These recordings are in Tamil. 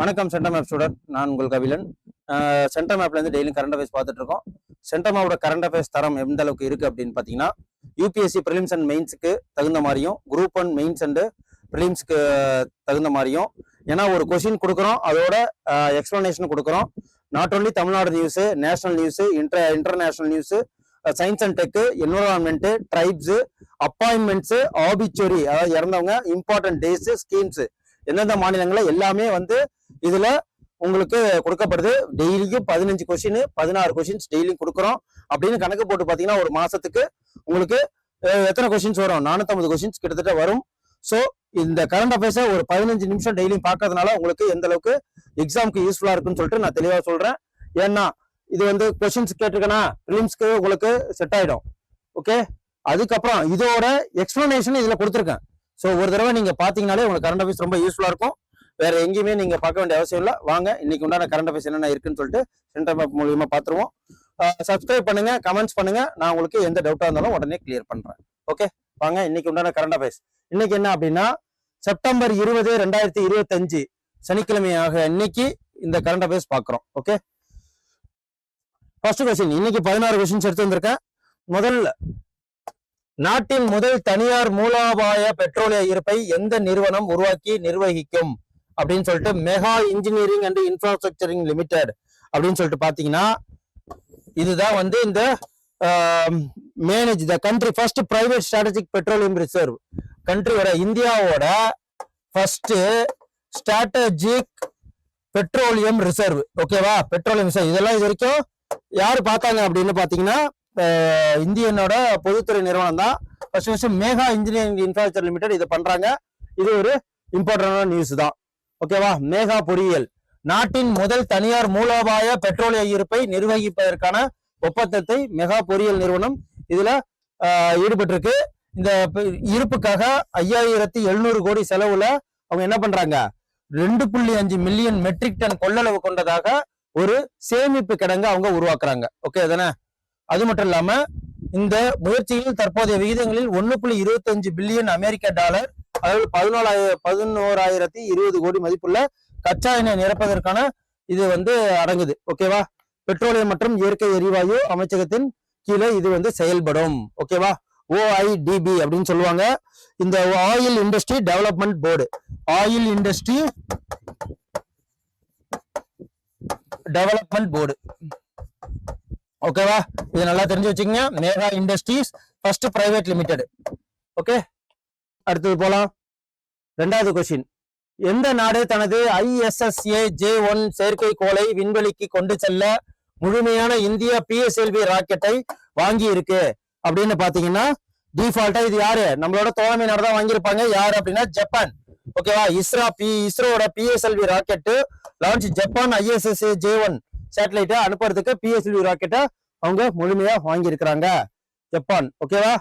வணக்கம் சென்டர் மேப் ஸ்டூடெண்ட் நான் உங்கள் கபிலன். சென்டர் மேப்லேருந்து டெய்லியும் கரண்ட் அஃபேர்ஸ் பார்த்துட்டு இருக்கோம். சென்டர் மேப்போட கரண்ட் அஃபேர்ஸ் தரம் எந்த அளவுக்கு இருக்கு அப்படின்னு பார்த்தீங்கன்னா யூபிஎஸ்சி ப்ரிலிம்ஸ் அண்ட் மெயின்ஸுக்கு தகுந்த மாதிரியும் குரூப் ஒன் மெயின்ஸ் அண்ட் ப்ரிலிம்ஸ்க்கு தகுந்த மாதிரியும் ஏன்னா ஒரு கொஷின் கொடுக்குறோம் அதோட எக்ஸ்பிளனேஷன் கொடுக்குறோம். Not only Tamil Nadu news national news inter international news science and tech environment tribes appointments obituary அதாவது இறந்தவங்க இம்பார்ட்டன்ட் டேஸு ஸ்கீம்ஸு எந்தெந்த மாநிலங்களில் எல்லாமே வந்து இதுல உங்களுக்கு கொடுக்கப்படுது. டெய்லியும் பதினஞ்சு கொஸ்டின் பதினாறு கொஸ்டின்ஸ் டெய்லியும் கொடுக்குறோம். அப்படின்னு கணக்கு போட்டு பார்த்தீங்கன்னா ஒரு மாசத்துக்கு உங்களுக்கு எத்தனை கொஸ்டின்ஸ் வரும்? நானூத்தம்பது கொஸ்டின்ஸ் கிட்டத்தட்ட வரும். ஸோ இந்த கரண்ட் அஃபேர்ஸை ஒரு பதினஞ்சு நிமிஷம் டெய்லியும் பார்க்கறதுனால உங்களுக்கு எந்த அளவுக்கு எக்ஸாமுக்கு யூஸ்ஃபுல்லா இருக்குன்னு சொல்லிட்டு நான் தெளிவாக சொல்றேன். ஏன்னா இது வந்து கொஸ்டின்ஸ் கேட்டிருக்கேன்னா ப்ரிலிம்ஸ்க்கு உங்களுக்கு செட் ஆயிடும். ஓகே அதுக்கப்புறம் இதோட எக்ஸ்பிளனேஷன் இதுல கொடுத்துருக்கேன். ஸோ ஒரு தடவை நீங்க பாத்தீங்கனாலே உங்களுக்கு கரண்ட் அஃபேர்ஸ் ரொம்ப யூஸ்ஃபுல்லா இருக்கும். வேற எங்கேயுமே நீங்க பார்க்க வேண்டிய அவசியம் இல்லை. வாங்க இன்னைக்கு உண்டான கரண்ட் அஃபேர்ஸ் என்னென்ன இருக்குன்னு சொல்லிட்டு சென்டர் மேப் மூலியமா பார்த்துருவோம் சப்ஸ்கிரைப் பண்ணுங்க கமெண்ட்ஸ் பண்ணுங்க. நான் உங்களுக்கு எந்த டவுட்டா இருந்தாலும் உடனே கிளியர் பண்றேன். ஓகே வாங்க இன்னைக்கு உண்டான கரண்ட் அஃபேர்ஸ் இன்னைக்கு என்ன அப்படின்னா செப்டம்பர் இருபது ரெண்டாயிரத்தி இருபத்தஞ்சு. சனிக்கிழமையாக இன்னைக்கு இந்த கரண்ட் அஃபேர்ஸ் பார்க்குறோம் ஓகே ஃபர்ஸ்ட் கொஸ்டின் இன்னைக்கு பதினாறு கொஸ்டின்ஸ் எடுத்து வந்திருக்கேன் முதல்ல நாட்டின் முதல் தனியார் மூலோபாய பெட்ரோலிய இருப்பை எந்த நிறுவனம் உருவாக்கி நிர்வகிக்கும்? அப்படின்னு சொல்லிட்டு Megha engineering and infrastructuring limited அப்படின்னு சொல்லிட்டு பாத்தீங்கன்னா இதுதான் வந்து இந்த manage the country first private strategic petroleum reserve கண்ட்ரியோட இந்தியாவோட ஃபர்ஸ்ட் ஸ்ட்ராட்டஜிக் பெட்ரோலியம் ரிசர்வ் ஓகேவா பெட்ரோலியம் ரிசர்வ் இதெல்லாம் இது வரைக்கும் யார் பார்த்தாங்க அப்படின்னு பார்த்தீங்கன்னா இந்தியனோட பொதுத்துறை நிறுவனம் தான். First first Megha engineering infrastructure limited இதை பண்றாங்க. இது ஒரு இம்பார்ட்டன்டான நியூஸ் தான். ஓகேவா மேகா பொறியியல். நாட்டின் முதல் தனியார் மூலோபாய பெட்ரோலிய இருப்பை நிர்வகிப்பதற்கான ஒப்பந்தத்தை மெகா பொறியியல் நிறுவனம் இதுல ஈடுபட்டிருக்கு. இந்த இருப்புக்காக ஐயாயிரத்தி எழுநூறு கோடி செலவுல அவங்க என்ன பண்றாங்க? ரெண்டு புள்ளி அஞ்சு மில்லியன் மெட்ரிக் டன் கொள்ளளவு கொண்டதாக ஒரு சேமிப்பு கிடங்கு அவங்க உருவாக்குறாங்க. ஓகே தானே? அது மட்டும் இல்லாம இந்த முயற்சியில் தற்போதைய விகிதங்களில் ஒன்னு புள்ளி இருபத்தஞ்சு பில்லியன் அமெரிக்க டாலர் அதாவது பதினோராயிரம் பதினோராயிரத்தி இருபது கோடி மதிப்புள்ள கச்சா எண்ணெய் நிரப்பதற்கான இது வந்து அடங்குது. ஓகேவா பெட்ரோலியம் மற்றும் இயற்கை எரிவாயு அமைச்சகத்தின் கீழே இது வந்து செயல்படும். ஓகேவா ஓஐடிபி அப்படின்னு சொல்லுவாங்க. இந்த oil industry development board oil industry development board ஓகேவா இது நல்லா தெரிஞ்சு வச்சுக்கோங்க. Megha industries first private limited okay அடுத்தது போலாம். ரெண்டாவது கொஸ்டின் எந்த நாடு தனது ஐஎஸ்எஸ்ஏ ஜே ஒன் செயற்கைக்கோளை விண்வெளிக்கு கொண்டு செல்ல முழுமையான இந்திய பிஎஸ்எல்வி ராக்கெட்டை வாங்கி இருக்கு அப்படின்னு பாத்தீங்கன்னா டிஃபால்ட்டா இது யாரு? நம்மளோட தோழமை நாடு தான் வாங்கியிருப்பாங்க. யாரு அப்படின்னா ஜப்பான் ஓகேவா? Isra P இஸ்ரோவோட PSLV rocket launch Japan ISSA J one சேட்டலைட்டை அனுப்புறதுக்கு பிஎஸ்எல்வி ராக்கெட்டை அவங்க முழுமையா வாங்கியிருக்கிறாங்க. ஜப்பான் ஓகேவா?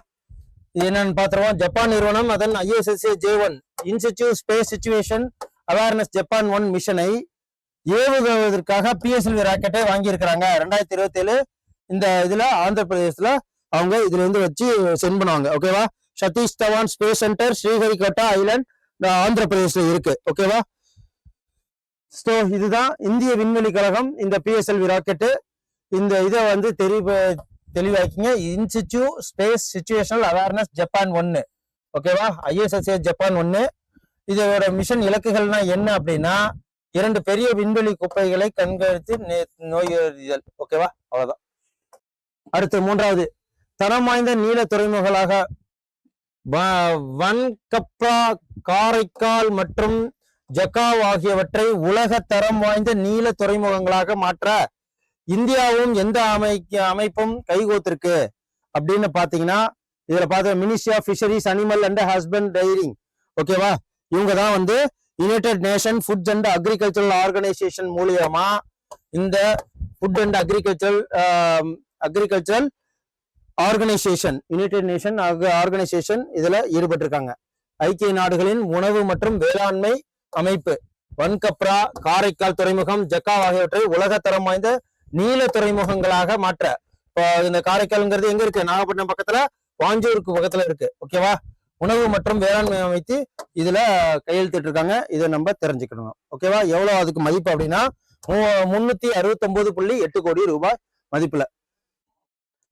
இது என்னன்னு பாத்துருவோம். ஜப்பான் நிறுவனம் அதன் ISSA J one institute space situation awareness Japan one மிஷனை ஏவுவதற்காக பிஎஸ்எல்வி ராக்கெட்டை வாங்கியிருக்கிறாங்க. ரெண்டாயிரத்தி இருபத்தி ஏழு இந்த இதுல ஆந்திர பிரதேசத்துல அவங்க இதுல இருந்து வச்சு சென்ட் பண்ணுவாங்க. ஓகேவா? Satish Dhawan space centre Sriharikota island Andhra பிரதேசல இருக்கு. ஓகேவா ஸோ இதுதான் இந்திய விண்வெளி கழகம் இந்த பிஎஸ்எல்வி ராக்கெட்டு இந்த இதை வந்து தெளிவு தெளிவாக்கிங்க. Institute space situational awareness Japan ஒன்னு ஓகேவா ஐஎஸ்எஸ்ஏ ஜப்பான் ஒன்னு இதோட மிஷன் இலக்குகள்னா என்ன அப்படின்னா இரண்டு பெரிய விண்வெளி குப்பைகளை கண்காணித்து நே- நோயறிதல். ஓகேவா அவ்வளோதான் அடுத்து மூன்றாவது. தரம் வாய்ந்த நீல துறைமுகங்களாக வன்கப்ரா காரைக்கால் மற்றும் ஜக்காவ் ஆகியவற்றை உலக தரம் வாய்ந்த நீல துறைமுகங்களாக மாற்ற இந்தியாவும் எந்த அமைக்க அமைப்பும் கைகோத்திருக்கு. அப்படின்னு பாத்தீங்கன்னா இதுல பார்த்த ministry of fisheries animal and husband dairying ஓகேவா இவங்க தான் வந்து United Nation food and agricultural organisation மூலியமா இந்த food and agricultural agricultural organisation United Nation organisation இதுல ஈடுபட்டிருக்காங்க. ஐக்கிய நாடுகளின் உணவு மற்றும் வேளாண்மை அமைப்பு வன்கப்ரா காரைக்கால் துறைமுகம் ஜக்காவ் ஆகியவற்றை உலகத்தரம் வாய்ந்த நீல துறைமுகங்களாக மாற்ற. இப்போ இந்த காரைக்கால்ங்கிறது எங்க இருக்கு? நாகப்பட்டினம் பக்கத்துல வாஞ்சூருக்கு பக்கத்துல இருக்கு. ஓகேவா உணவு மற்றும் வேளாண்மை அமைத்து இதுல கையெழுத்திட்டு இருக்காங்க இதை நம்ம தெரிஞ்சுக்கணும். ஓகேவா எவ்வளவு அதுக்கு மதிப்பு அப்படின்னா மு- அறுபத்தி ஒன்பது புள்ளி எட்டு கோடி ரூபாய் மதிப்புல.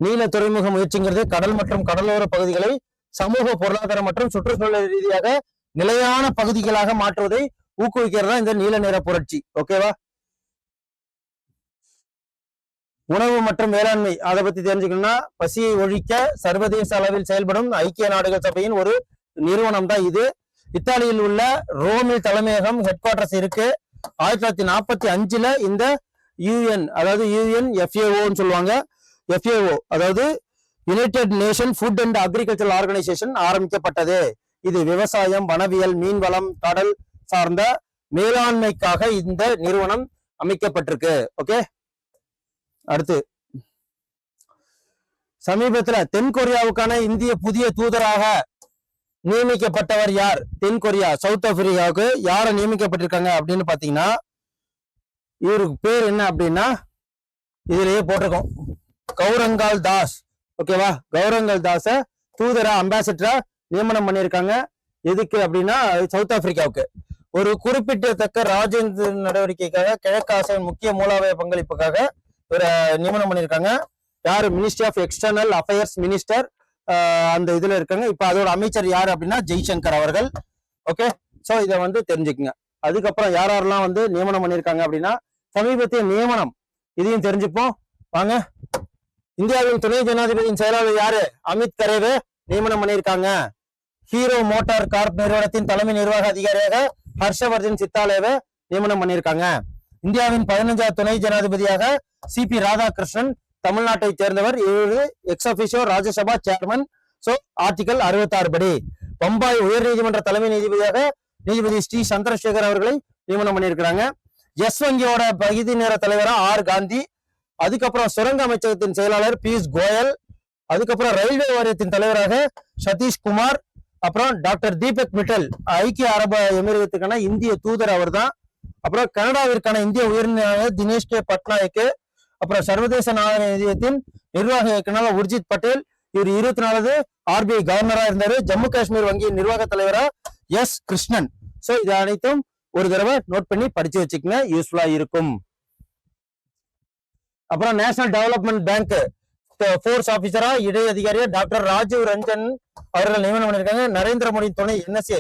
நீல துறைமுக முயற்சிங்கிறது கடல் மற்றும் கடலோர பகுதிகளை சமூக பொருளாதார மற்றும் சுற்றுச்சூழல் ரீதியாக நிலையான பகுதிகளாக மாற்றுவதை ஊக்குவிக்கிறதா இந்த நீல நிற புரட்சி. ஓகேவா உணவு மற்றும் வேளாண்மை அதை பத்தி தெரிஞ்சுக்கணும்னா பசியை ஒழிக்க சர்வதேச அளவில் செயல்படும் ஐக்கிய நாடுகள் சபையின் ஒரு நிறுவனம் தான் இது. இத்தாலியில் உள்ள ரோமில் தலைமையகம் ஹெட் குவார்டர்ஸ் இருக்கு. ஆயிரத்தி தொள்ளாயிரத்தி நாற்பத்தி அஞ்சுல இந்த யூஎன் அதாவது யூஎன் எஃப்ஏஓன்னு சொல்லுவாங்க. எஃப்ஏஓ அதாவது United Nation food and agriculture organisation ஆரம்பிக்கப்பட்டது. இது விவசாயம் வனவியல் மீன்வளம் கடல் சார்ந்த மேலாண்மைக்காக இந்த நிறுவனம் அமைக்கப்பட்டிருக்கு. ஓகே அடுத்து. சமீபத்துல தென் கொரியாவுக்கான இந்திய புதிய தூதராக நியமிக்கப்பட்டவர் யார்? தென் கொரியா சவுத் ஆப்பிரிக்காவுக்கு யார நியமிக்கப்பட்டிருக்காங்க அப்படின்னு பாத்தீங்கன்னா இவருக்கு பேர் என்ன அப்படின்னா இதுலயே போட்டிருக்கோம். கௌரங்கால் தாஸ். ஓகேவா கௌரங்கால் தாஸ தூதரா அம்பாசிடரா நியமனம் பண்ணியிருக்காங்க. எதுக்கு அப்படின்னா சவுத் ஆப்பிரிக்காவுக்கு. ஒரு குறிப்பிட்டத்தக்க ராஜேந்திர நடவடிக்கைக்காக கிழக்காசிய முக்கிய மூலாவய பங்களிப்புக்காக இவரை நியமனம் பண்ணியிருக்காங்க. யார்? Ministry of external affairs minister அந்த இதுல இருக்காங்க. இப்ப அதோட அமைச்சர் யார் அப்படின்னா ஜெய்சங்கர் அவர்கள். ஓகே சோ இதை வந்து தெரிஞ்சுக்குங்க. அதுக்கப்புறம் யார் யாரெல்லாம் வந்து நியமனம் பண்ணியிருக்காங்க அப்படின்னா சமீபத்திய நியமனம். இதையும் தெரிஞ்சுப்போம். வாங்க. இந்தியாவின் துணை ஜனாதிபதியின் செயலாளர் யாரு? அமித் கரேவே நியமனம் பண்ணியிருக்காங்க. ஹீரோ மோட்டார் கார்ப் நிறுவனத்தின் தலைமை நிர்வாக அதிகாரியாக ஹர்ஷவர்தன் சித்தாலேவை நியமனம் பண்ணியிருக்காங்க. இந்தியாவின் பதினஞ்சாவது துணை ஜனாதிபதியாக சி பி ராதாகிருஷ்ணன் தமிழ்நாட்டை சேர்ந்தவர் இவரு ex officio Rajya Sabha chairman so article அறுபத்தாறு படி. பம்பாய் உயர்நீதிமன்ற தலைமை நீதிபதியாக நீதிபதி ஸ்ரீ சந்திரசேகர் அவர்களை நியமனம் பண்ணியிருக்கிறாங்க. எஸ் வங்கியோட பகுதி நேர தலைவரா ஆர் காந்தி. அதுக்கப்புறம் சுரங்க அமைச்சகத்தின் செயலாளர் பியூஷ் கோயல் அதுக்கப்புறம் ரயில்வே வாரியத்தின் தலைவராக சதீஷ் குமார் அப்புறம் டாக்டர் தீபக் மிட்டல் ஐக்கிய அரபு எமிரகத்துக்கான இந்திய தூதர் அவர்தான். அப்புறம் கனடாவிற்கான இந்திய உயர்நிலையாளர் தினேஷ் கே பட்நாயக்கு அப்புறம் சர்வதேச நாணய நிதியத்தின் நிர்வாக இயக்குனர் உர்ஜித் பட்டேல். இவர் இருபத்தி நாலாவது ஆர்பிஐ கவர்னரா இருந்தாரு. ஜம்மு காஷ்மீர் வங்கியின் நிர்வாக தலைவரா எஸ் கிருஷ்ணன். சோ இது அனைத்தும் ஒரு தடவை நோட் பண்ணி படிச்சு வச்சுக்கங்க. யூஸ்ஃபுல்லா இருக்கும். அப்புறம் நேஷனல் டெவலப்மெண்ட் பேங்க் ஃபோர்ஸ் ஆபீசரா இடை அதிகாரியா டாக்டர் ராஜீவ் ரஞ்சன் அவர்கள் நியமனம் பண்ணிருக்காங்க நரேந்திர மோடி துணை என்எஸ்ஏ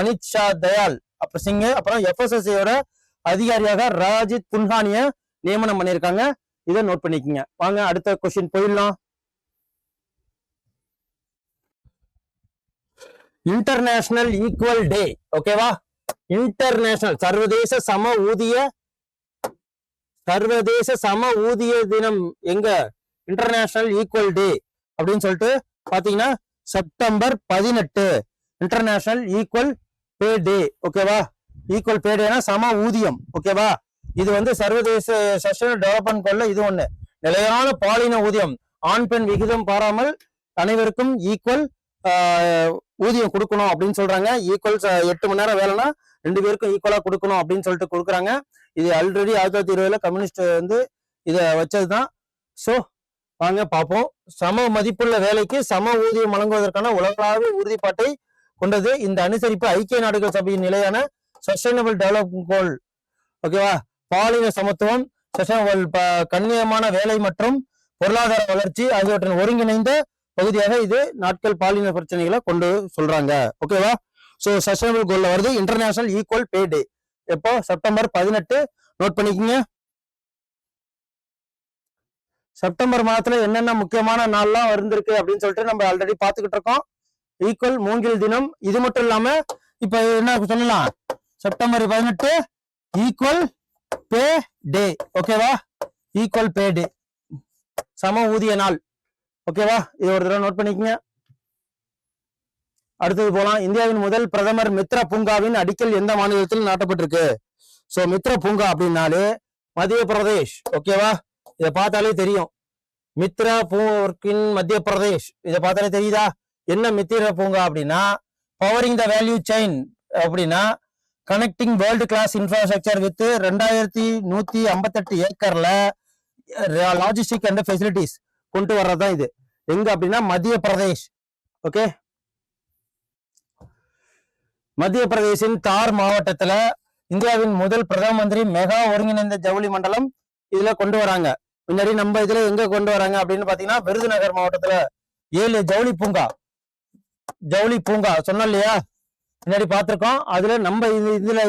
அனித் ஷா தயால் அப்புறம் சிங் அப்புறம் எஃப்எஸ்எஸ்சியோட அதிகாரியாக ராஜித் புன்ஹானிய நியமனம் பண்ணியிருக்காங்க. இதை நோட் பண்ணிக்கோங்க. வாங்க அடுத்த கொஸ்டின் போயிடலாம். இன்டர்நேஷனல் ஈக்குவல் டே ஓகேவா இன்டர்நேஷனல் சர்வதேச சம ஊதிய சர்வதேச சம ஊதிய தினம் எங்க? இன்டர்நேஷனல் ஈக்குவல் டே அப்படின்னு சொல்லிட்டு பாத்தீங்கன்னா செப்டம்பர் பதினெட்டு. இன்டர்நேஷனல் ஈக்குவல் பே டே ஓகேவா ஈக்குவல் பே டேனா சம ஊதியம் ஓகேவா இது வந்து சர்வதேச சஸ்டைனபிள் டெவலப்மெண்ட் கொள்ள இது ஒண்ணு. நிலையான பாலின ஊதியம் ஆண் பெண் விகிதம் பாராமல் அனைவருக்கும் ஈக்குவல் ஊதியம் கொடுக்கணும் அப்படின்னு சொல்றாங்க. ஈக்குவல் எட்டு மணி நேரம் வேலைன்னா ரெண்டு பேருக்கும் ஈக்குவலா கொடுக்கணும் அப்படின்னு சொல்லிட்டு கொடுக்குறாங்க. இது ஆல்ரெடி ஆயிரத்தி தொள்ளாயிரத்தி இருபதுல கம்யூனிஸ்ட் வந்து இதை வச்சதுதான். ஸோ வாங்க பார்ப்போம். சம மதிப்புள்ள வேலைக்கு சம ஊதியம் வழங்குவதற்கான உலகளாவிய உறுதிப்பாட்டை கொண்டது இந்த அனுசரிப்பு ஐக்கிய நாடுகள் சபையின் நிலையான சஸ்டைனபிள் டெவலப்மெண்ட் கோல் ஓகேவா பாலின சமத்துவம் கண்ணியமான வேலை மற்றும் பொருளாதார வளர்ச்சி ஆகியவற்றின் ஒருங்கிணைந்த பகுதியாக இது நாட்கள் பாலின பிரச்சனைகளை கொண்டு சொல்றாங்க. ஓகேவா ஸோ சஸ்டைனபிள் கோல்ல வருது. இன்டர்நேஷனல் ஈக்குவல் பே டே எப்போ? செப்டம்பர் பதினெட்டு. நோட் பண்ணிக்கோங்க. செப்டம்பர் மாதத்துல என்னென்ன முக்கியமான நாள்லாம் வந்துருக்கு அப்படின்னு சொல்லிட்டு நம்ம ஆல்ரெடி பார்த்துக்கிட்டு இருக்கோம். ஈக்குவல் மூங்கில் தினம். இது மட்டும் இல்லாம இப்ப என்ன சொல்லலாம்? செப்டம்பர் பதினெட்டு. ஈக்குவல் பே டே ஓகேவா ஈக்குவல் பே டே சம ஊதிய நாள். ஓகேவா இது ஒரு தடவை நோட் பண்ணிக்கோங்க. அடுத்தது போலாம். இந்தியாவின் முதல் பிரதமர் மித்ரா பூங்காவின் அடிக்கல் எந்த மாநிலத்தில் நாட்டப்பட்டிருக்கு? சோ மித்ரா பூங்கா அப்படின்னாலே மத்திய பிரதேஷ். ஓகேவா இதை பார்த்தாலே தெரியும். மித்ரா பூங்கின் மத்திய பிரதேஷ். இதை பார்த்தாலே தெரியுதா? என்ன மித்திர பூங்கா அப்படின்னா பவரிங் த வேல்யூ செயின் அப்படின்னா connecting world class infrastructure with ரெண்டாயிரத்தி நூத்தி ஐம்பத்தெட்டு ஏக்கர்ல லாஜிஸ்டிக் அண்ட் ஃபெசிலிட்டிஸ் கொண்டு வர்றதுதான் இது. எங்க அப்படின்னா மத்திய பிரதேஷ். ஓகே மத்திய பிரதேசின் தார் மாவட்டத்துல இந்தியாவின் முதல் பிரதம மந்திரி மெகா ஒருங்கிணைந்த ஜவுளி மண்டலம் இதுல கொண்டு வராங்க. முன்னாடி நம்ம இதுல எங்க கொண்டு வராங்க அப்படின்னு பாத்தீங்கன்னா விருதுநகர் மாவட்டத்துல ஏழு ஜவுளி பூங்கா. ஜவுளி பூங்கா சொன்னோம் இல்லையா? முன்னாடி பார்த்திருக்கோம் அதுல நம்ம இது- இதுல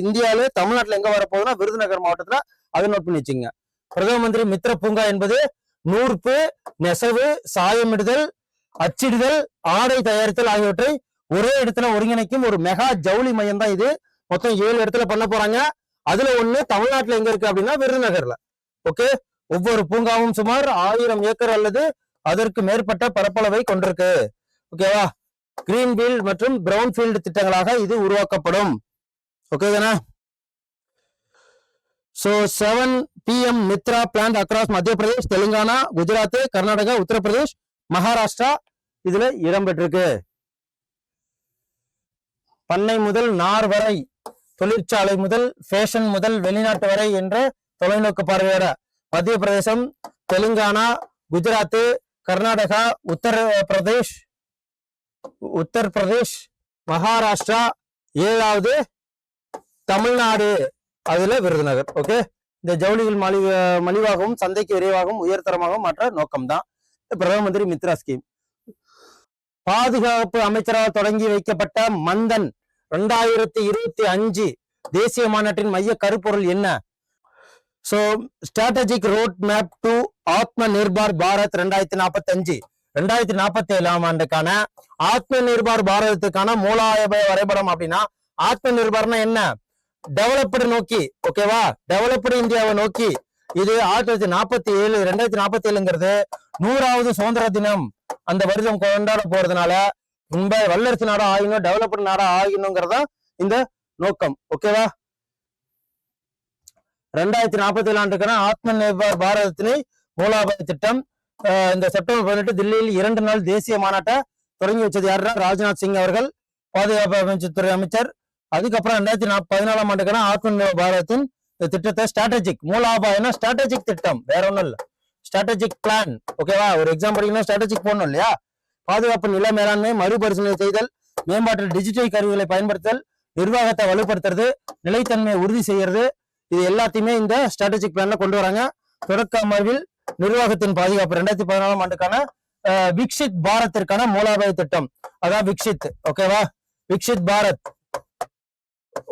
இந்தியாவில தமிழ்நாட்டுல எங்க வரப்போகுதுன்னா விருதுநகர் மாவட்டத்துல அது நோட் பண்ணி வச்சுங்க. பிரதம மந்திரி மித்ர பூங்கா என்பது நூற்பு நெசவு சாயமிடுதல் அச்சிடுதல் ஆடை தயாரித்தல் ஆகியவற்றை ஒரே இடத்துல ஒருங்கிணைக்கும் ஒரு மெகா ஜவுளி மையம் தான் இது. மொத்தம் ஏழு இடத்துல பண்ண போறாங்க. அதுல ஒண்ணு தமிழ்நாட்டுல எங்க இருக்கு அப்படின்னா விருதுநகர்ல. ஓகே? ஒவ்வொரு பூங்காவும் சுமார் ஆயிரம் ஏக்கர் அல்லது அதற்கு மேற்பட்ட பரப்பளவை கொண்டிருக்கு. ஓகேவா? கிரீன்ஃபீல்ட் மற்றும் பிரவுன்ஃபீல்டு திட்டங்களாக இது உருவாக்கப்படும். ஓகே தானே? So seven PM Mitra plant across Madhya Pradesh Telangana Gujarat Karnataka Uttar Pradesh Maharashtra இதுல இடம்பெற்றிருக்கு பண்ணை முதல் நார் வரை தொழிற்சாலை முதல் ஃபேஷன் முதல் வெளிநாட்டு வரை என்ற தொலைநோக்கு பார்வையோட மத்திய பிரதேசம் தெலுங்கானா குஜராத் கர்நாடகா உத்தரப்பிரதேஷ் உத்தரப்பிரதேஷ் மகாராஷ்டிரா ஏழாவது தமிழ்நாடு. அதுல விருதுநகர். ஓகே இந்த ஜவுளிகள் மலிவு மலிவாகவும் சந்தைக்கு விரைவாகவும் உயர்தரமாகவும் மாற்ற நோக்கம்தான் இந்த பிரதம மந்திரி மித்ரா ஸ்கீம் பாதுகாப்பு அமைச்சராக தொடங்கி வைக்கப்பட்ட மந்தன் ரெண்டாயிரத்தி இருபத்தி அஞ்சு தேசிய மாநாட்டின் மைய கருப்பொருள் என்ன? So strategic road map to Atmanirbhar Bharat ரெண்டாயிரத்தி நாற்பத்தி அஞ்சு ரெண்டாயிரத்தி நாற்பத்தி ஏழாம் ஆண்டுக்கான ஆத்ம நிர்பார் பாரதத்துக்கான மூலாதார வரைபடம் அப்படின்னா ஆத்ம நிர்பார்னா என்ன? டெவலப்டு நோக்கி ஓகேவா டெவலப்டு இந்தியாவை நோக்கி. இது ஆயிரத்தி தொள்ளாயிரத்தி நாற்பத்தி ஏழு ரெண்டாயிரத்தி நாற்பத்தி ஏழுங்கிறது நூறாவது சுதந்திர தினம். அந்த வருடம் கொண்டாட போறதுனால ரொம்ப வல்லரசு நாடா ஆகணும் டெவலப்டு நாடா ஆகணுங்கிறதா இந்த நோக்கம். ஓகேவா ரெண்டாயிரத்தி நாற்பத்தி ஏழு ஆண்டுக்கான ஆத்ம நிர்பர் பாரதத்தினை மூலாதார திட்டம் இந்த செப்டம்பர் பதினெட்டு தில்லியில் இரண்டு நாள் தேசிய மாநாட்டை தொடங்கி வச்சது யாருன்னா ராஜ்நாத் சிங் அவர்கள் பாதுகாப்பு அமைச்சத்துறை அமைச்சர். அதுக்கப்புறம் ரெண்டாயிரத்தி நா பதினாலாம் ஆண்டுக்கான ஆத்ம நிர்பர் பாரதத்தின் இந்த திட்டத்தை ஸ்ட்ராட்டஜிக் மூலாபாயம்னா ஸ்ட்ராட்டஜிக் திட்டம் வேற ஒன்றும் இல்ல. ஸ்ட்ராட்டஜிக் பிளான் ஓகேவா ஒரு எக்ஸாம் படிக்கணும் ஸ்ட்ராட்டஜிக் போடணும் இல்லையா? பாதுகாப்பு நில மேலாண்மை மறுபரிசீலனை செய்தல் மேம்பாட்டில் டிஜிட்டல் கருவிகளை பயன்படுத்தல் நிர்வாகத்தை வலுப்படுத்துறது நிலைத்தன்மையை உறுதி செய்யறது இது எல்லாத்தையுமே இந்த ஸ்ட்ராட்டஜிக் பிளான்ல கொண்டு வராங்க. தொடக்க அமர்வில் நிர்வாகத்தின் பாதுகாப்பு ரெண்டாயிரத்தி பதினாலாம் ஆண்டுக்கான விக்ஷித் பாரத்திற்கான மூலாதார திட்டம். அதான் விக்ஷித் ஓகேவா விக்ஷித் பாரத்.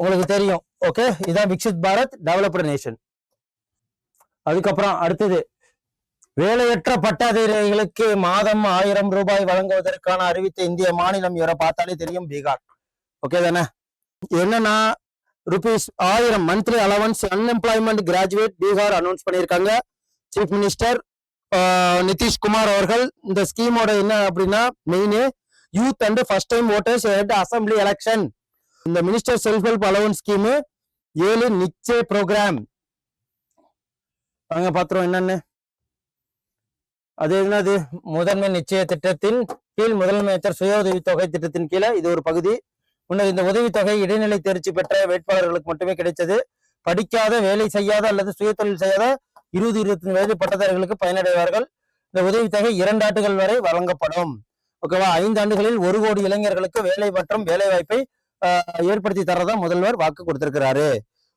உங்களுக்கு தெரியும் ஓகே இதான் விக்ஷித் பாரத் டெவலப்டு நேஷன் அதுக்கப்புறம் அடுத்தது வேலையற்ற பட்டாதாரிகளுக்கு மாதம் ஆயிரம் ரூபாய் வழங்குவதற்கான அறிவித்த இந்திய மாநிலம் இவரை பார்த்தாலே தெரியும் பீகார். ஓகே தானே? என்னன்னா ருபீஸ் ஆயிரம் monthly allowance unemployment graduate Bihar announce பண்ணியிருக்காங்க. சீஃப் மினிஸ்டர் நிதிஷ்குமார் அவர்கள். இந்த ஸ்கீமோட என்ன அப்படின்னா main youth and first time voters head assembly election இந்த minister self help allowance scheme ஏழு நிச்சய ப்ரோக்ராம் வாங்க பார்த்துருவோம் என்னன்னு. அது என்னது? முதன்மை நிச்சய திட்டத்தின் கீழ் முதலமைச்சர் சுய உதவித்தொகை திட்டத்தின் கீழே இது ஒரு பகுதி. முன்னர் இந்த உதவித்தொகை இடைநிலை தேர்ச்சி பெற்ற வேட்பாளர்களுக்கு மட்டுமே கிடைத்தது படிக்காத வேலை செய்யாத அல்லது சுயதொழில் செய்யாத இருபது இருபத்தி வயது பட்டதாரிகளுக்கு பயனடைவார்கள். இந்த உதவித்தொகை இரண்டு ஆண்டுகள் வரை வழங்கப்படும். ஓகேவா? ஐந்து ஆண்டுகளில் ஒரு கோடி இளைஞர்களுக்கு வேலை மற்றும் வேலை வாய்ப்பை ஏற்படுத்தி தரதான் முதல்வர் வாக்கு கொடுத்திருக்கிறாரு.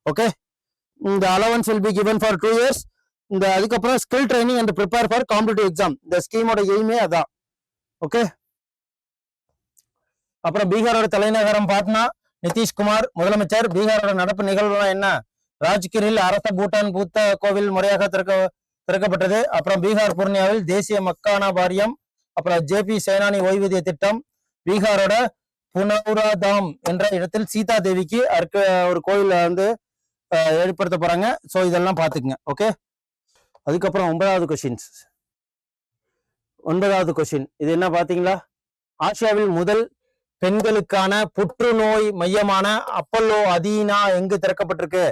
ஓகே? இந்த allowance will be given for two years இந்த அதுக்கப்புறம் skill training and prepare for competitive exam இந்த ஸ்கீமோட எய்மே அதான். ஓகே அப்புறம் பீகாரோட தலைநகரம் பாட்னா நிதிஷ்குமார் முதலமைச்சர். பீகாரோட நடப்பு நிகழ்வுலாம் என்ன? ராஜ்கிரில் அரச பூட்டான் பூத்த கோவில் முறையாக திறக்க திறக்கப்பட்டது. அப்புறம் பீகார் பூர்ணியாவில் தேசிய மக்கானா வாரியம். அப்புறம் ஜேபி சேனானி ஓய்வூதிய திட்டம். பீகாரோட புனௌராதாம் என்ற இடத்தில் சீதா தேவிக்கு அர்க்க ஒரு கோயில வந்து ஏற்படுத்த போறாங்க. ஸோ இதெல்லாம் பார்த்துக்குங்க. ஓகே அதுக்கப்புறம் ஒன்பதாவது கொஷின்ஸ் ஒன்பதாவது கொஷின் இது என்ன பார்த்தீங்களா? ஆசியாவில் முதல் பெண்களுக்கான புற்றுநோய் மையமான அப்பல்லோ அதீனா எங்கு திறக்கப்பட்டிருக்கு?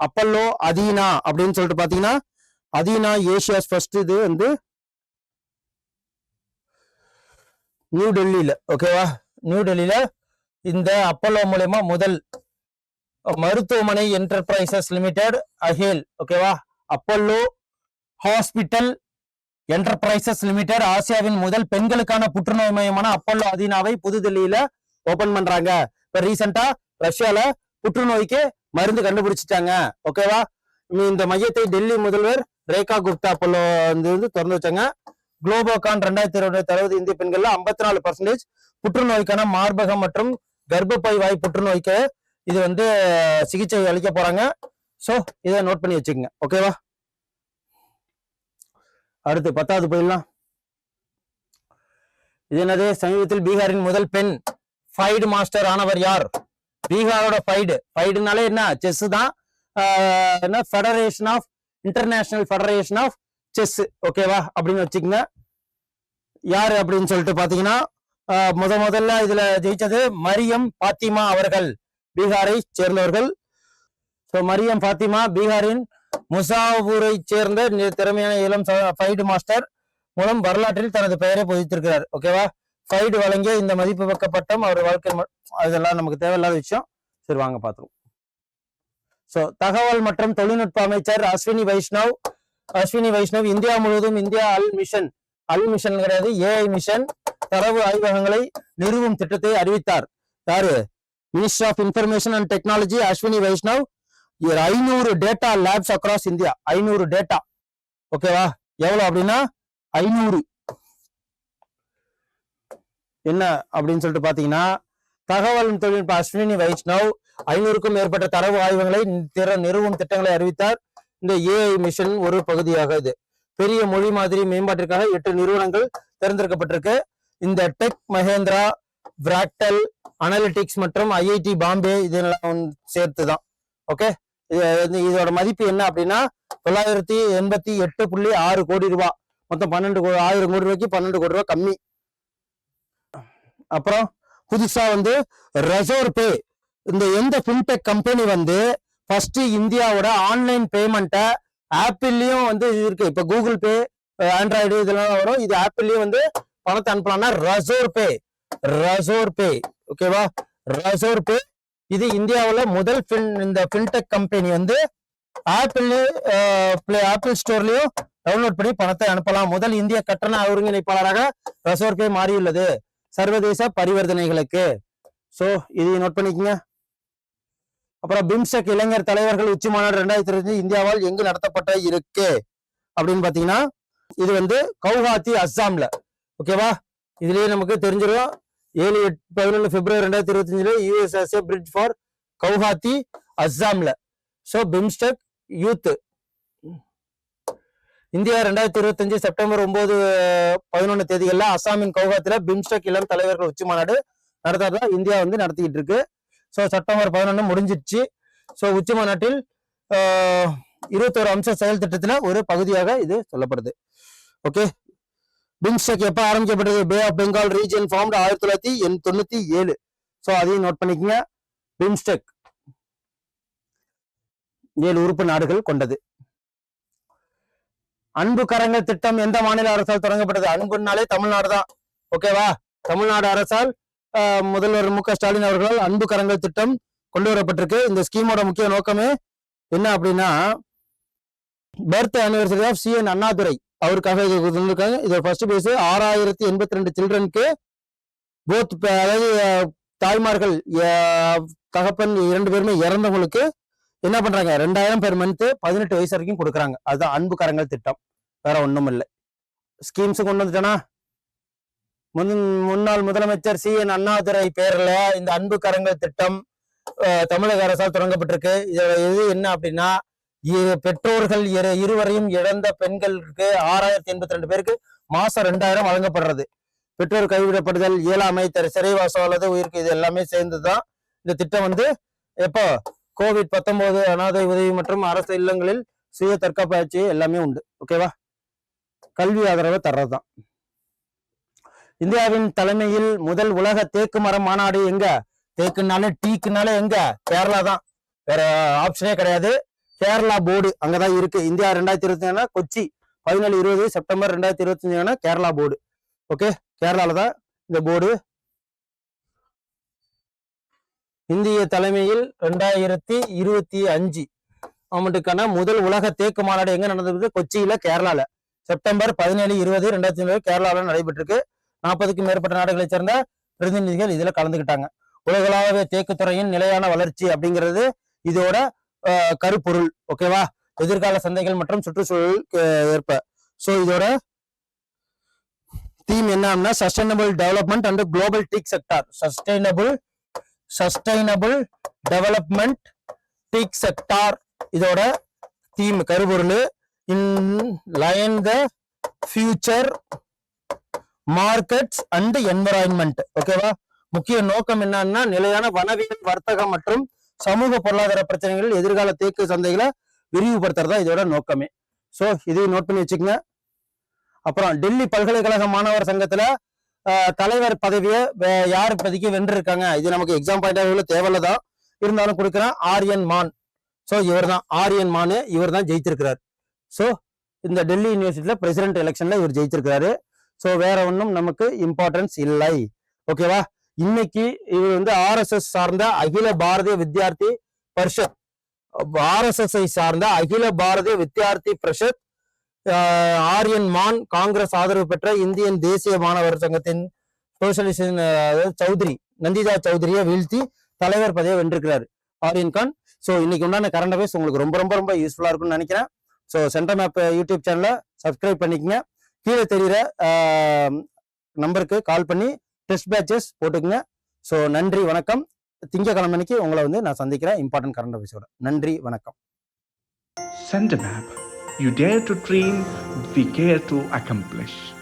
அப்பல்லோ அதீனா அப்படின்னு சொல்லிட்டு பார்த்தீங்கன்னா அதீனா ஏசியா ஃபர்ஸ்ட் இது வந்து நியூ டெல்லியில. ஓகேவா நியூ டெல்லியில இந்த அப்பல்லோ மூலயமா முதல் மருத்துவமனை என்டர்பிரைசஸ் லிமிடெட் அஹேல் ஓகேவா அப்பல்லோ ஹாஸ்பிட்டல் என்டர்பிரைசஸ் லிமிடெட் ஆசியாவின் முதல் பெண்களுக்கான புற்றுநோய் மையமான அப்பல்லோ அதீனாவை புதுதில்லியில ஓபன் பண்றாங்க. இப்ப ரீசெண்டா ரஷ்யால புற்றுநோய்க்கு மருந்து கண்டுபிடிச்சிட்டாங்க. ஓகேவா இந்த மையத்தை டெல்லி முதல்வர் ரேகா குப்தா அப்பல்லோ வந்து வந்து திறந்து வச்சாங்க. குளோபோகான் ரெண்டாயிரத்தி இருபது அறுபது இந்திய பெண்கள்ல ஐம்பத்தி நாலு பர்சன்டேஜ் புற்றுநோய்க்கான மார்பகம் மற்றும் கர்ப்பப்பை வாய் புற்றுநோய்க்கு இது வந்து சிகிச்சை அளிக்க போறாங்க. சோ இதை நோட் பண்ணி வச்சுக்கோங்க. ஓகேவா அடுத்து பத்தாவது போயிடலாம். இது என்னது? சமீபத்தில் பீகாரின் முதல் பெண் ஃபைடு மாஸ்டர் ஆனவர் யார்? பீகாரோட ஃபைடு. ஃபைடுனாலே என்ன? செஸ் தான். என்ன? Federation of international federation of chess ஓகேவா அப்படின்னு வச்சுக்கோங்க. யார் அப்படின்னு சொல்லிட்டு பாத்தீங்கன்னா முத முதல்ல இதுல ஜெயிச்சது மரியம் பாத்திமா அவர்கள். பீகாரை சேர்ந்தவர்கள். ஸோ மரியம் பாத்திமா பீகாரின் முசாபூரை சேர்ந்த திறமையான இளம் ஃபைடு மாஸ்டர் மூலம் வரலாற்றில் தனது பெயரை பொதித்திருக்கிறார். ஓகேவா ஃபைடு வழங்கிய இந்த மதிப்பு பக்க பட்டம் அவர் வாழ்க்கை ம- அதெல்லாம் நமக்கு தேவையில்லாத விஷயம். சரி வாங்க பார்த்துருவோம் ஸோ தகவல் மற்றும் தொழில்நுட்ப அமைச்சர் அஸ்வினி வைஷ்ணவ் அஸ்வினி வைஷ்ணவ் இந்தியா முழுவதும் India al mission al mission கிடையாது ஏஐ மிஷன் தரவு ஆய்வகங்களை நிறுவும் திட்டத்தை அறிவித்தார். யாரு? Minister of information and technology Ashwini Vaishnaw ஐநூறு டேட்டா லேப்ஸ் அக்ராஸ் இந்தியா. ஐநூறு டேட்டா ஓகேவா எவ்வளோ அப்படின்னா? ஐநூறு. என்ன அப்படின்னு சொல்லிட்டு பார்த்தீங்கன்னா தகவல் தொழில்நுட்ப அஸ்வினி வைஷ்ணவ் ஐநூறுக்கும் மேற்பட்ட தரவு ஆய்வுகளை திற நிறுவும் திட்டங்களை அறிவித்தார். இந்த ஏஐ மிஷன் ஒரு பகுதியாக இது. பெரிய மொழி மாதிரி மேம்பாட்டிற்காக எட்டு நிறுவனங்கள் தேர்ந்தெடுக்கப்பட்டிருக்கு. இந்த டெக் மகேந்திரா பிராக்டல் அனலிட்டிக்ஸ் மற்றும் ஐஐடி பாம்பே இதெல்லாம் சேர்த்து தான் ஓகே இதோட மதிப்பு என்ன அப்படின்னா தொள்ளாயிரத்தி எண்பத்தி எட்டு புள்ளி ஆறு கோடி ரூபா. மொத்தம் பன்னெண்டு கோ- ஆயிரம் கோடி ரூபாய்க்கு பன்னெண்டு கோடி ரூபாய் கம்மி. அப்புறம் புதுசா வந்து ரெசோர் பே. இந்த எந்த ஃபின்டெக் கம்பெனி வந்து ஃபர்ஸ்ட் இந்தியாவோட ஆன்லைன் பேமெண்ட்டை ஆப்பிள்லயும் வந்து இது இருக்கு. இப்ப கூகுள் பே ஆண்ட்ராய்டு இதெல்லாம் வரும். இது ஆப்பிள்லயும் வந்து பணத்தை அனுப்பலாம்னா ரசோர் பே. ரசோர் பே. ஓகேவா? ரசோர் பே. இது இந்தியாவில் முதல் பின் இந்த ஃபின்டெக் கம்பெனி வந்து ஆப்பிள் பிளே ஆப்பிள் ஸ்டோர்லயும் டவுன்லோட் பண்ணி பணத்தை அனுப்பலாம். முதல் இந்திய கட்டண ஒருங்கிணைப்பாளராக ரசோர் மாறியுள்ளது. சர்வதேச பரிவர்த்தனைகளுக்கு. ஸோ இது நோட் பண்ணிக்கங்க. அப்புறம் பிம்ஸ்டெக் இளைஞர் தலைவர்கள் உச்சி மாநாடு ரெண்டாயிரத்தி இருபத்தி இந்தியாவால் எங்கு நடத்தப்பட்ட இருக்கு? அப்படின்னு பாத்தீங்கன்னா இது வந்து கவுஹாத்தி அஸ்ஸாம்ல. ஓகேவா இதுலயே நமக்கு தெரிஞ்சிடும் ஏழு எட்டு பதினொன்று பிப்ரவரி ரெண்டாயிரத்தி இருபத்தஞ்சுல யூஎஸ்எஸ்ஏ பிரிட்ஜ் ஃபார் கவுஹாத்தி அஸ்ஸாமில் ஸோ பிம்ஸ்டெக் யூத்து இந்தியா ரெண்டாயிரத்தி இருபத்தஞ்சு செப்டம்பர் ஒன்பது பதினொன்று தேதிகளில் அஸ்ஸாமின் கவுஹாத்தில பிம்ஸ்டெக் இளம் தலைவர்கள் உச்சி மாநாடு நடத்துறதா இந்தியா வந்து நடத்திக்கிட்டு இருக்கு. ஸோ செப்டம்பர் பதினொன்று முடிஞ்சிடுச்சு. ஸோ உச்சி மாநாட்டில் இருபத்தோரு அம்ச செயல் திட்டத்தில் ஒரு பகுதியாக இது சொல்லப்படுது. ஓகே பிம்ஸ்டெக் எப்போ ஆரம்பிக்கப்பட்டது? Bay of Bengal region formed ஆயிரத்தி தொள்ளாயிரத்தி எண் தொண்ணூத்தி ஏழு. ஸோ அதையும் நோட் பண்ணிக்கங்க. பிம்ஸ்டெக் ஏழு உறுப்பு நாடுகள் கொண்டது. அன்பு கரங்கள் திட்டம் எந்த மாநில அரசால் தொடங்கப்பட்டது? அன்புனாலே தமிழ்நாடு தான். ஓகேவா தமிழ்நாடு அரசால் முதல்வர் மு ஸ்டாலின் அவர்களால் அன்பு கரங்கள் திட்டம் கொண்டு வரப்பட்டிருக்கு இந்த ஸ்கீமோட முக்கிய நோக்கமே என்ன அப்படின்னா birth anniversary of C N Annadurai. அவருக்காக இது இருந்திருக்காங்க இதோட ஃபர்ஸ்ட் பேஸ் ஆறாயிரத்தி எண்பத்தி ரெண்டு சில்ட்ரனுக்கு போத் அதாவது தாய்மார்கள் தகப்பன் இரண்டு பேருமே இறந்தவங்களுக்கு என்ன பண்றாங்க? ரெண்டாயிரம் பேர் மந்த் பதினெட்டு வயசு வரைக்கும் கொடுக்குறாங்க. அதுதான் அன்பு கரங்கள் திட்டம். வேற ஒன்றும் இல்லை. ஸ்கீம்ஸு கொண்டு வந்துட்டேனா? முன் முன்னாள் முதலமைச்சர் சி. என். அண்ணாதுரை பேர்ல இந்த அன்பு கரங்கள் திட்டம் தமிழக அரசால் தொடங்கப்பட்டிருக்கு. இதோட இது என்ன அப்படின்னா பெற்றோர்கள் இரு- இருவரையும் இழந்த பெண்களுக்கு ஆறாயிரத்தி எண்பத்தி ரெண்டு பேருக்கு மாசம் ரெண்டாயிரம் வழங்கப்படுறது. பெற்றோர் கைவிடப்படுதல் இயலாமை தர- சிறைவாசம் அல்லது உயிருக்கு இது எல்லாமே சேர்ந்துதான் இந்த திட்டம் வந்து எப்போ? கோவிட் பத்தொன்பது அனாதை உதவி மற்றும் அரசு இல்லங்களில் சுய தற்காப்பாய்ச்சி எல்லாமே உண்டு. ஓகேவா கல்வி ஆதரவை தர்றதுதான். இந்தியாவின் தலைமையில் முதல் உலக தேக்கு மரம் மாநாடு எங்க? தேக்குனாலே டீக்குனாலே எங்க? கேரளா தான் வேற ஆப்ஷனே கிடையாது. கேரளா போர்டு அங்கதான் இருக்கு. இந்தியா ரெண்டாயிரத்தி இருபத்தஞ்சுனா கொச்சி பதினேழு இருபது செப்டம்பர் ரெண்டாயிரத்தி இருபத்தி கேரளா போர்டு. ஓகே கேரளால தான் இந்த போர்டு. இந்திய தலைமையில் ரெண்டாயிரத்தி இருபத்தி அஞ்சு. ஆண்டுக்கான முதல் உலக தேக்கு மாநாடு எங்க நடந்தது? கொச்சியில கேரளால. செப்டம்பர் பதினேழு இருபது ரெண்டாயிரத்தி இருபது கேரளாவில் நடைபெற்றிருக்கு. நாற்பதுக்கும் மேற்பட்ட நாடுகளைச் சேர்ந்த பிரதிநிதிகள் இதுல கலந்துக்கிட்டாங்க உலகளாவிய தேக்கு துறையின் நிலையான வளர்ச்சி அப்படிங்கிறது இதோட கருப்பொருள் ஓகேவா? எதிர்கால சந்தைகள் மற்றும் சுற்றுச்சூழல் ஏற்ப. ஸோ இதோட தீம் என்னன்னா sustainable development and global teak sector sustainable sustainable development teak sector இதோட தீம் கருப்பொருள். In line the future markets and environment ஓகேவா? முக்கிய நோக்கம் என்னன்னா நிலையான வனவியல் வர்த்தகம் மற்றும் சமூக பொருளாதார பிரச்சனைகள் எதிர்கால தேக்கு சந்தைகளை விரிவுபடுத்துறதா இதோட நோக்கமே. ஸோ இதையும் நோட் பண்ணி வச்சுக்கோங்க. அப்புறம் டெல்லி பல்கலைக்கழக மாணவர் சங்கத்துல தலைவர் பதவியை யார் இப்போதைக்கு வென்றிருக்காங்க? இது நமக்கு எக்ஸாம் பாயிண்ட் ஆஃப் தேவையில்லதான். இருந்தாலும் கொடுக்குறேன் ஆரியன் மான். ஸோ இவர் தான் ஆரியன் மானு இவர் தான் ஜெயித்திருக்கிறார். ஸோ இந்த டெல்லி யூனிவர்சிட்டியில் பிரசிடென்ட் எலெக்ஷனில் இவர் ஜெயிச்சிருக்கிறாரு ஸோ வேற ஒன்றும் நமக்கு இம்பார்ட்டன்ஸ் இல்லை. ஓகேவா இன்னைக்கு இவர் வந்து ஆர்எஸ்எஸ் சார்ந்த அகில பாரதிய வித்யார்த்தி பரிஷத். ஆர்எஸ்எஸ்ஐ சார்ந்த அகில பாரதிய வித்யார்த்தி பரிஷத் ஆரியன் மான் காங்கிரஸ் ஆதரவு பெற்ற இந்தியன் தேசிய மாணவர் சங்கத்தின் சோசியலிஸ்ட் சௌத்ரி நந்திதா சௌத்ரியை வீழ்த்தி தலைவர் பதவியை வென்றிருக்கிறார் ஆரியன் கான். ஸோ இன்னைக்கு உண்டான கரண்ட் அஃபேர்ஸ் உங்களுக்கு ரொம்ப ரொம்ப ரொம்ப யூஸ்ஃபுல்லாக இருக்கும்னு நினைக்கிறேன். ஸோ சென்டர் மேப் யூடியூப் சேனலை சப்ஸ்கிரைப் பண்ணிக்கங்க. கீழே தெரிகிற நம்பருக்கு கால் பண்ணி டெஸ்ட் பேட்சஸ் போட்டுக்கங்க. ஸோ நன்றி வணக்கம். திங்கக்கிழமை அன்னைக்கு உங்களை வந்து நான் சந்திக்கிறேன். இம்பார்ட்டன்ட் கரண்ட் அஃபேர்ஸோட நன்றி வணக்கம். Send map you You dare to dream, we care to accomplish.